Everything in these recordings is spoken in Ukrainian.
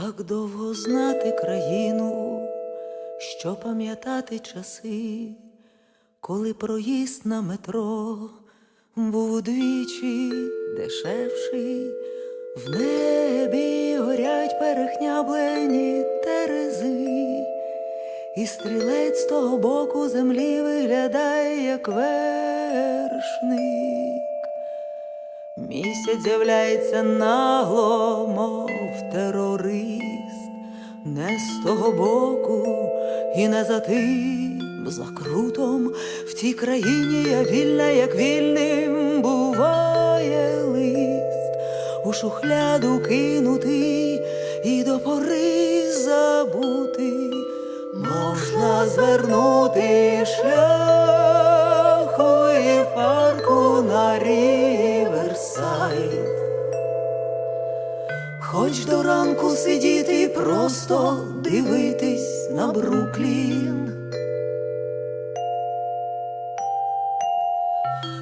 Так довго знати країну, що пам'ятати часи, коли проїзд на метро був удвічі дешевший, в небі горять перехняблені терези, і стрілець з того боку землі виглядає, як вершник. Місяць з'являється нагло, мов терорист, не з того боку і не за тим закрутом. В тій країні я вільна, як вільним буває лист, у шухляду кинутий і до пори забути. Можна звернути Хоч до ранку сидіти просто дивитись на Бруклін.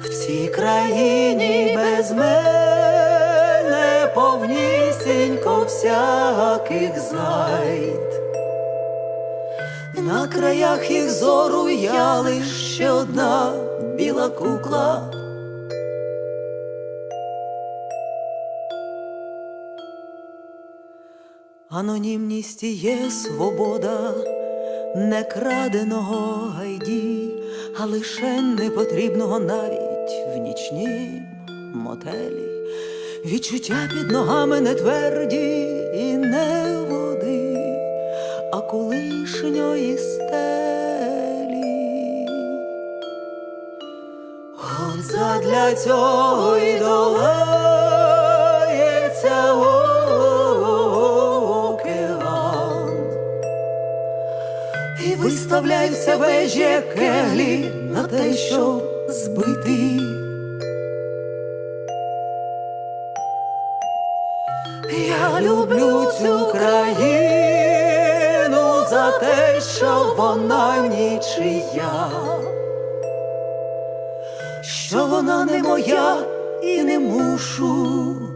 В цій країні без мене повнісінько всяких знайд. На краях їх зору я лиш ще одна біла кукла. Анонімність є свобода не краденого гайді, а лише непотрібного навіть в нічнім мотелі. Відчуття під ногами не тверді і не води, а колишньої стелі. От задля цього і долається І виставляються вежі кеглі на те, щоб збити. Я люблю цю країну за те, що вона нічия, що вона не моя і не мушу